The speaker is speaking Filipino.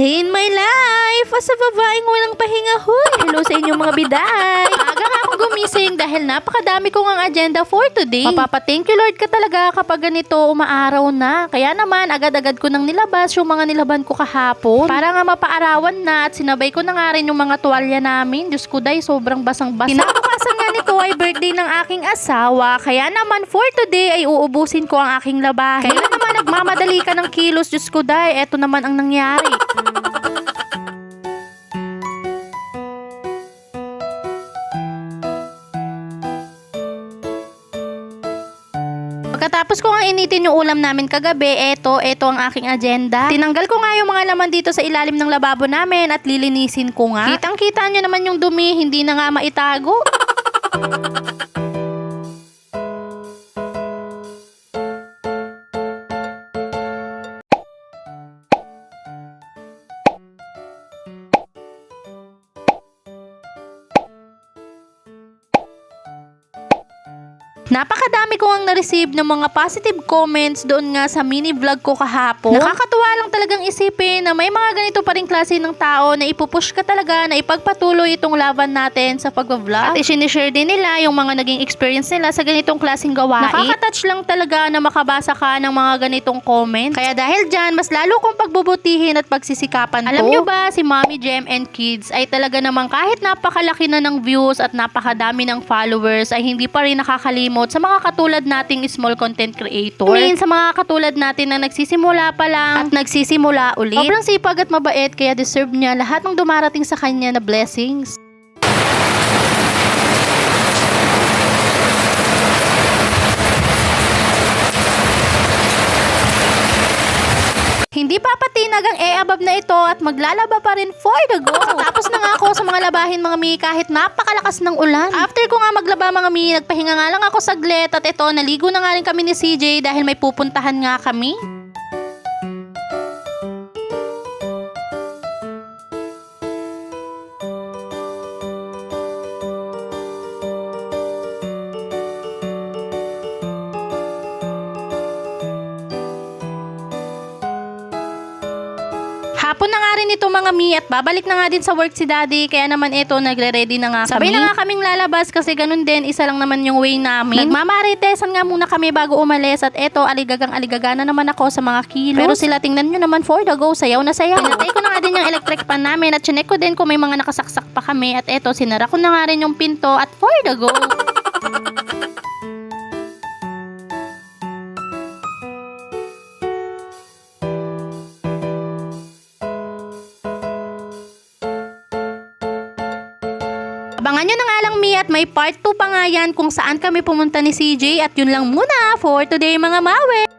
Day in my life! As a babaeng walang pahinga, huy! Hello sa inyong mga biday! Aga nga akong gumising dahil napakadami kong ang agenda for today. Mapapa-thank you Lord ka talaga kapag ganito umaaraw na. Kaya naman, agad-agad ko nang nilabas yung mga nilaban ko kahapon. Para nga mapaarawan na at sinabay ko na nga rin yung mga tuwalya namin. Diyos ko day, sobrang basang-basa. Kinabukasan nga nito ay birthday ng aking asawa. Kaya naman, for today ay uubusin ko ang aking labahin. Kaya naman, nagmamadali ka ng kilos. Diyos ko day, eto naman ang nangyari. Pagkatapos ko nga initin yung ulam namin kagabi, eto, eto ang aking agenda. Tinanggal ko nga yung mga laman dito sa ilalim ng lababo namin at lilinisin ko nga. Kitang-kita nyo naman yung dumi, hindi na nga maitago. Napakadami ko ang na-receive ng mga positive comments doon nga sa mini vlog ko kahapon. Nakakatuwa lang talagang isipin na may mga ganito pa rin klase ng tao na ipupush ka talaga na ipagpatuloy itong laban natin sa pag-vlog. At isinishare din nila yung mga naging experience nila sa ganitong klaseng gawain. Nakakatouch lang talaga na makabasa ka ng mga ganitong comments. Kaya dahil dyan, mas lalo kong pagbubutihin at pagsisikapan Alam ko. nyo ba, si Mommy Gem and Kids ay talaga namang kahit napakalaki na ng views at napakadami ng followers ay hindi pa rin nakakalimot sa mga katulad nating small content creator. I mean, sa mga katulad natin na nagsisimula pa lang at nagsisimula ulit. Sobrang sipag at mabait kaya deserve niya lahat ng dumarating sa kanya na blessings. Hindi papatinag ang e-abab na ito at maglalaba pa rin for the go. Tapos na nga ako sa mga labahin mga mi kahit napakalakas ng ulan. After ko nga maglaba mga mi, nagpahinga nga lang ako saglit at ito, naligo na nga rin kami ni CJ dahil may pupuntahan nga kami. Hapon na nga rin ito mga mi at babalik na nga din sa work si daddy kaya naman ito nagre-ready na nga kami. Sabay na nga kaming lalabas kasi ganun din isa lang naman yung way namin. Nagmamaritesan nga muna kami bago umalis at eto aligagang aligaga na naman ako sa mga kilos. Pero sila tingnan nyo naman for the go sayaw na sayaw. Pinatay ko na nga din yung electric pan namin at chinek ko din kung may mga nakasaksak pa kami at eto sinara ko na nga rin yung pinto at for the go. Abangan nyo na nga lang Mi at may part 2 pa nga yan kung saan kami pumunta ni CJ at yun lang muna for today mga mawe.